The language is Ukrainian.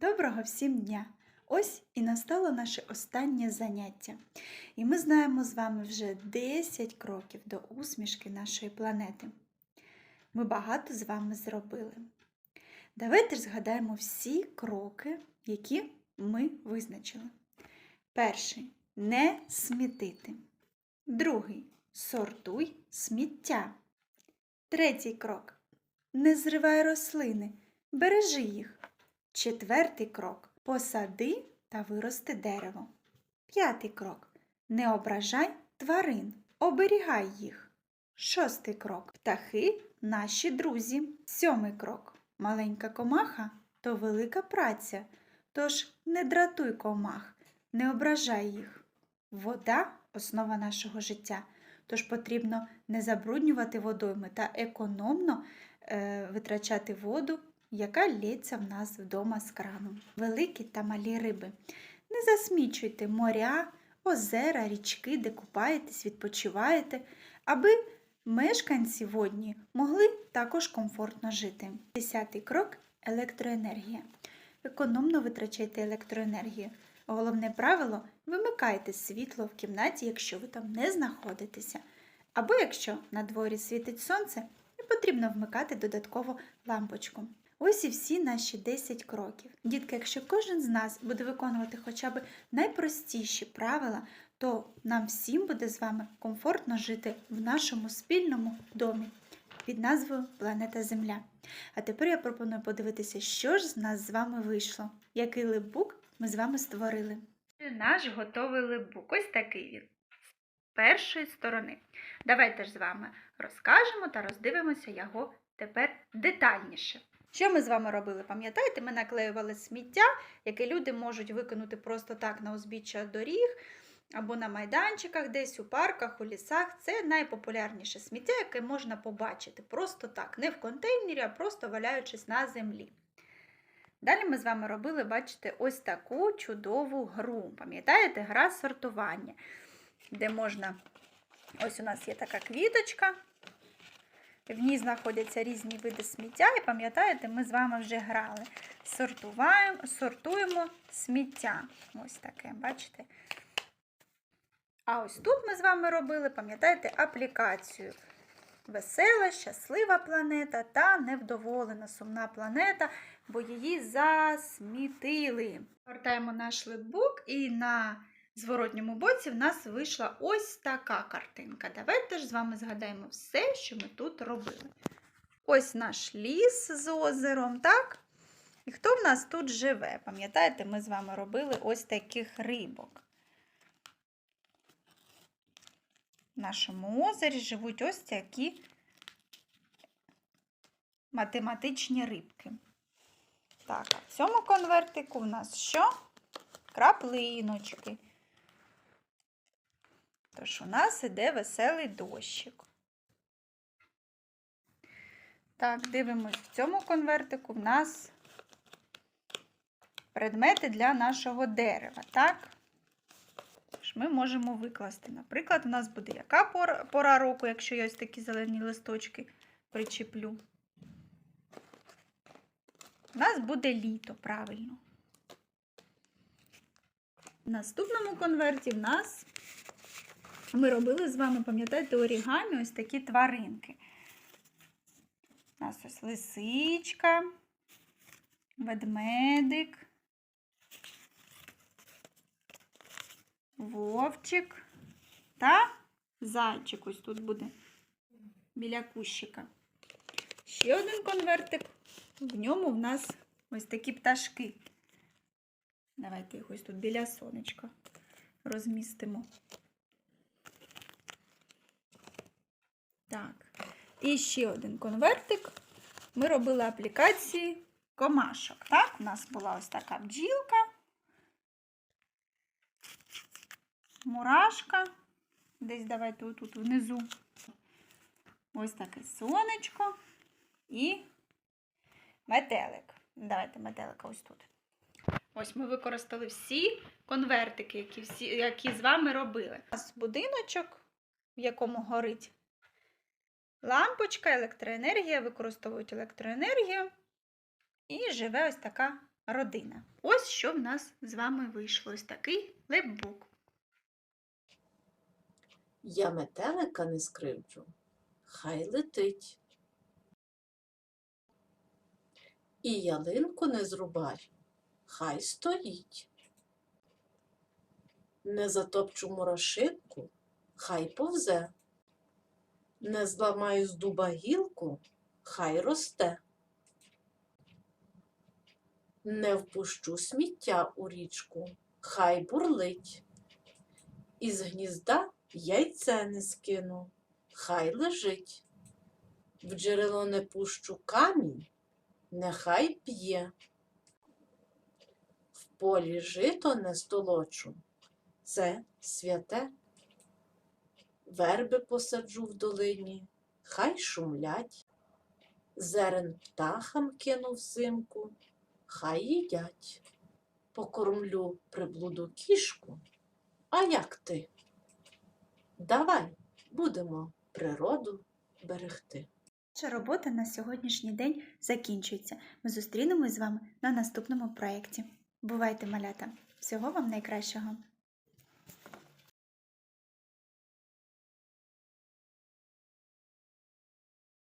Доброго всім дня! Ось і настало наше останнє заняття. І ми знаємо з вами вже 10 кроків до усмішки нашої планети. Ми багато з вами зробили. Давайте ж згадаємо всі кроки, які ми визначили. Перший не смітити. Другий сортуй сміття. Третій крок не зривай рослини, бережи їх. Четвертий крок посади та вирости дерево. П'ятий крок не ображай тварин, оберігай їх. Шостий крок птахи наші друзі. Сьомий крок маленька комаха то велика праця. Тож не дратуй комах, не ображай їх. Вода основа нашого життя. Тож потрібно не забруднювати водойми та економно е, витрачати воду яка лється в нас вдома з крану. Великі та малі риби. Не засмічуйте моря, озера, річки, де купаєтесь, відпочиваєте, аби мешканці водні могли також комфортно жити. Десятий крок електроенергія. Економно витрачайте електроенергію. Головне правило вимикайте світло в кімнаті, якщо ви там не знаходитеся. Або якщо на дворі світить сонце, не потрібно вмикати додатково лампочку. Ось і всі наші 10 кроків. Дітки, якщо кожен з нас буде виконувати хоча б найпростіші правила, то нам всім буде з вами комфортно жити в нашому спільному домі під назвою Планета Земля. А тепер я пропоную подивитися, що ж з нас з вами вийшло, який либук ми з вами створили. Наш готовий либук. Ось такий він. З першої сторони. Давайте ж з вами розкажемо та роздивимося його тепер детальніше. Що ми з вами робили? Пам'ятаєте, ми наклеювали сміття, яке люди можуть викинути просто так на узбіччя доріг або на майданчиках, десь у парках, у лісах. Це найпопулярніше сміття, яке можна побачити просто так, не в контейнері, а просто валяючись на землі. Далі ми з вами робили, бачите, ось таку чудову гру. Пам'ятаєте, гра сортування, де можна. Ось у нас є така квіточка. В ній знаходяться різні види сміття, і пам'ятаєте, ми з вами вже грали. Сортуваємо, сортуємо сміття. Ось таке, бачите? А ось тут ми з вами робили, пам'ятаєте, аплікацію. Весела, щаслива планета та невдоволена сумна планета, бо її засмітили. Повертаємо наш летбук і на зворотньому боці в нас вийшла ось така картинка. Давайте ж з вами згадаємо все, що ми тут робили. Ось наш ліс з озером, так? І хто в нас тут живе? Пам'ятаєте, ми з вами робили ось таких рибок. В нашому озері живуть ось такі математичні рибки. Так, в цьому конвертику в нас що? Краплиночки. Тож у нас іде веселий дощик. Так, дивимось, в цьому конвертику в нас предмети для нашого дерева, так? Тож ми можемо викласти. Наприклад, у нас буде яка пора, пора року, якщо я ось такі зелені листочки причеплю. У нас буде літо, правильно. В наступному конверті в нас ми робили з вами, пам'ятаєте, орігамі ось такі тваринки. У нас ось лисичка, ведмедик, вовчик та зайчик ось тут буде біля кущика. Ще один конвертик. В ньому в нас ось такі пташки. Давайте їх ось тут біля сонечка розмістимо. Так, і ще один конвертик. Ми робили аплікації комашок. Так, у нас була ось така бджілка, мурашка. Десь давайте отут внизу. Ось таке сонечко і метелик. Давайте метелика ось тут. Ось ми використали всі конвертики, які, всі, які з вами робили. У нас будиночок, в якому горить лампочка, електроенергія, використовують електроенергію. І живе ось така родина. Ось що в нас з вами вийшло. Ось такий лепбук. Я метелика не скривджу, хай летить. І ялинку не зрубай, хай стоїть. Не затопчу мурашинку, хай повзе. Не зламаю з дуба гілку, хай росте. Не впущу сміття у річку, хай бурлить. Із гнізда яйце не скину, хай лежить. В джерело не пущу камінь, нехай п'є. В полі жито не столочу, це святе. Верби посаджу в долині, хай шумлять. Зерен птахам кину взимку, хай їдять. Покормлю приблуду кішку, а як ти? Давай будемо природу берегти. Наша робота на сьогоднішній день закінчується. Ми зустрінемось з вами на наступному проєкті. Бувайте, малята! Всього вам найкращого!